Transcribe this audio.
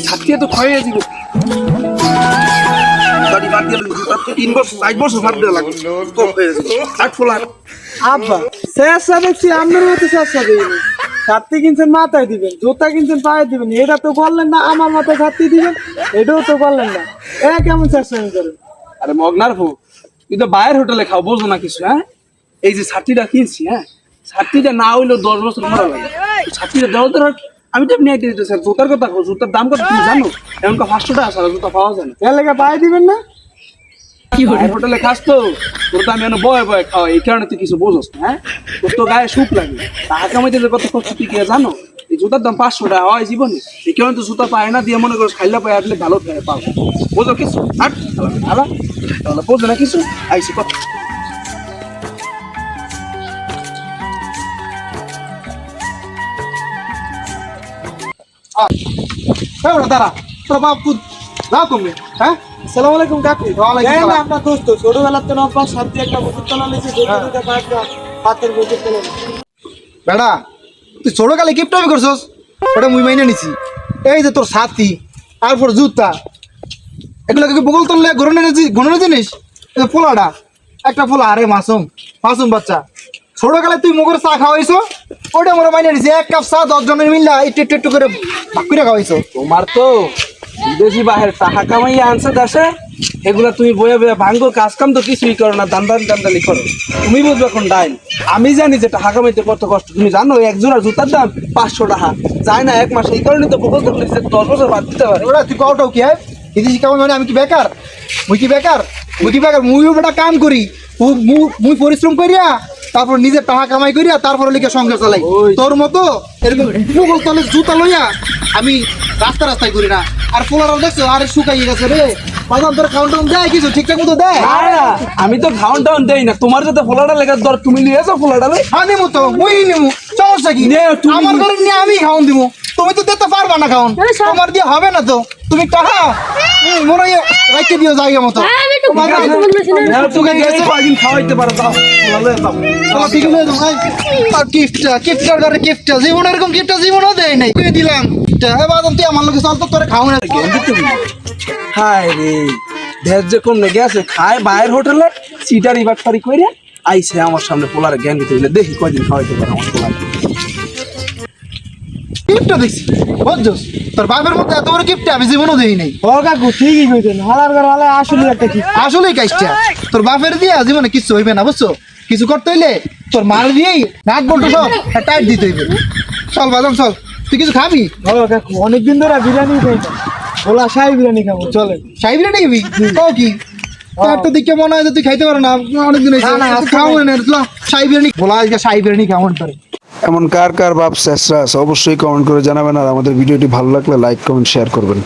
ছাত্রী তো ক্ষয়ে হয়ে যাবে আট আব্বা শেষটা দেখছি আপনার মতো শেষটা ছাত্রী কিনছেন মাথায় দিবেন জুতা কিনছেন পায়ে দিবেন। এটা তো করলেন না আমার মাথায় ছাত্রী দিবেন এটাও তো করলেন না। এ কেমন চেষ্টা করেন আরে মগনার ভো তুই তো বাইরের হোটেলে খাও বোঝো না কিছু হ্যাঁ? এই যে ছাত্রীটা কিনছি হ্যাঁ? ছাত্রীটা না হইলেও দশ বছর মরা লাগে। ছাত্রীটা দেওয়া তোর আমি তো আইতে দিতে স্যার জুতার কথা জুতার দাম কত তুমি জানো? এমনটা পাঁচশো টাকা ছাড়া জুতা পাওয়া যায় না। এর লেগে পায়ে দিবেন না? কি বাইরের হোটেলে খাস তো। তোর তো আমি এনে বয়ে বয়ে খাওয়া এই কারণে তুই কিছু বোঝস না হ্যাঁ? তোর তো গায়ে সুখ লাগে। টাকা কামাইতে যে কত কষ্ট তুই কে জানো? এই জুতার দাম পাঁচশো টাকা হয় জীবনে। এই কারণে তো জুতা পায় না দিয়ে মনে করো খাইলা পায় আসলে ভালো থাকে পাও। বোঝো কিছু? হালা তাহলে বোঝো না কিছু? আইসি কথা। ওরা দাঁড়া। তোর বাপ হ্যাঁ? আসসালামু আলাইকুম কাকু। ওয়ালাইকুম এই আপনার দোস্ত ছোটবেলার তো একটা বছর তোলা হাতের বছর তোলা বেড়া তুই করছস? ওটা মুই মাইনে নিছি। এই যে তোর সাথী তারপর জুতা। এগুলো কি বগল তললে গরনের গরনের জিনিস পোলাটা একটা পোলা আরে মাসুম মাসুম বাচ্চা। ছোট কালে তুই মগর চা খাওয়াইছো ওটা মোরা মাইনে নিছি এক কাপ চা দশ জনের মিল্লা একটু একটু একটু করে ভাগ করে খাওয়াইছো। তোমার তো বিদেশি বাহের টাকা কামাইয়া আনছে দেশে এগুলা তুমি বয়ে বয়ে ভাঙ্গো কাজ কাম তো কিছুই করো না দান্দান দান্দালি করো। তুমি বুঝবে এখন ডাইন। আমি জানি যে টাকা কামাইতে কত কষ্ট তুমি জানো এক জোড়া জুতার দাম পাঁচশো টাকা। যায় না এক মাস এই কারণে তো বকল তো যে দশ বছর বাদ দিতে পারে। ওরা তুই কওটাও কি হয়? বিদেশি কামাই মানে আমি কি বেকার? মুই কি বেকার? মুই কি বেকার? মুইও বেটা কাম করি। মুই পরিশ্রম করিয়া তারপর নিজের টাকা কামাই করিয়া তারপর লিখে সংসার চালাই। তোর মতো এরকম মুগল তলে জুতা লইয়া আমি রাস্তা রাস্তায় করি না। আর পোলার দেখছ আরে শুকাই গেছে রে। বাজান তোর খাউন টাউন দেয় কিছু? ঠিকঠাক মতো দেয়? আমি তো খাওয়ান টাউন দেই না। তোমার যাতে ফোলাটা লেগে দর তুমি নিয়ে এসো ফোলাটা। হ্যাঁ নিমু তো মুই নিমু। সমস্যা কি? আমার ঘরে নিয়ে আমি খাওন দিমু। তুমি তো দিতে পারবা না খাওন তোমার দিয়ে হবে না তো। তুমি টাকা মনে হয় রাখতে দিও জায়গা মতো। হ্যাঁ, জীবন এরকম জীবনও দেয় নাই। দিলাম তুই আমার লোকে চল তো তোরে খাও না। হায় রে। ভেজ যে আছে খায় বাইরের হোটেলে সিটারি বাটপারি করে আইসে আমার সামনে পোলার জ্ঞান দিতে দেখি কয়দিন খাওয়াইতে পারে আমার পোলার। গিফটটা দেখছি বুঝছস তোর বাপের মতো এত বড় গিফট আমি জীবনও দেই নাই। ও কাকু ঠিকই কইছেন হালার ঘর হালা আসলে একটা কি আসলেই কাজটা। তোর বাপের দিয়া জীবনে কিচ্ছু হইবে না বুঝছ? কিছু করতে হইলে তোর মার দিয়েই নাট বল্টু সব টাইট দিতে হইবে। চল বাদাম চল। তুই কিছু খাবি? ও কাকু অনেকদিন ধরে বিরিয়ানি খাই না। ওলা শাহি বিরিয়ানি খাব চলে। সাই বিরিয়ানি খাবি? কও কি? তোর তো দিকে মনে হয় তুই খাইতে পারো না। অনেকদিন হয়েছে না, সাই বিরিয়ানি বলা আজকে সাই বিরিয়ানি কেমন করে এমন কার কার বাপ স্যাসরা আছে, অবশ্যই কমেন্ট করে জানাবেন, আর আমাদের ভিডিওটি ভালো লাগলে লাইক কমেন্ট শেয়ার করবেন।